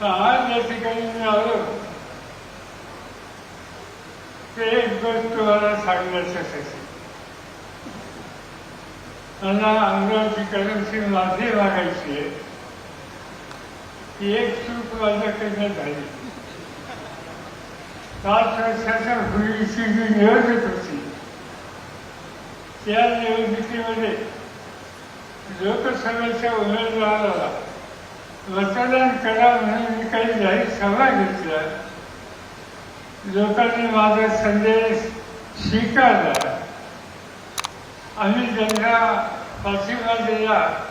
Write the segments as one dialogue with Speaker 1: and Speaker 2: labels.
Speaker 1: तर आज या ठिकाणी मी ते एक गोष्ट तुम्हाला सांगायचं मला अमरावतीकरांची माझी मागायची आहे एक चूक माझ्याकडनं झाली. पाच वर्षाच्या पूर्वीची जी निवडणूक होती. त्या निवडणुकीमध्ये लोकसभेच्या उमेदवाराला मतदान करा म्हणून मी काही जाहीर सभा घेतल्या. लोकांनी माझा संदेश स्वीकारला. आम्ही ज्यांना पाठिंबा दिला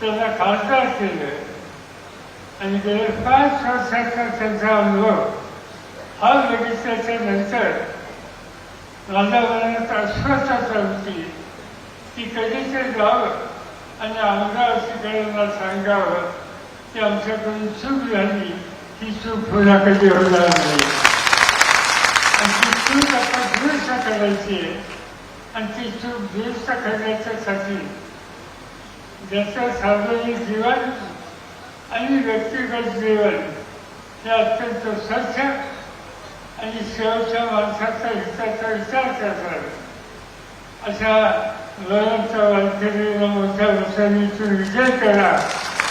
Speaker 1: त्यांना खासदार केलं. आणि गेले पाच वर्षाचा त्यांचा अनुभव हा बघितल्याच्या नंतर माझ्या मनात अस्वस्थता होती. की कधीच जावं आणि अमरावतीकरांना सांगावं? की आमच्याकडून चूक झाली ही चूक पुन्हा कधी होणार नाही आणि ती चूक आता दुरुस्त करायची आहे आणि ती चूक दुरुस्त करण्याच्यासाठी ज्याचं सार्वजनिक जीवन आणि व्यक्तिगत जीवन हे अत्यंत स्वच्छ आणि शेवटच्या माणसाचा हिताचा विचार करतात अशा वरंच्या वारकरीला मोठ्या मुसलीतून विजय करा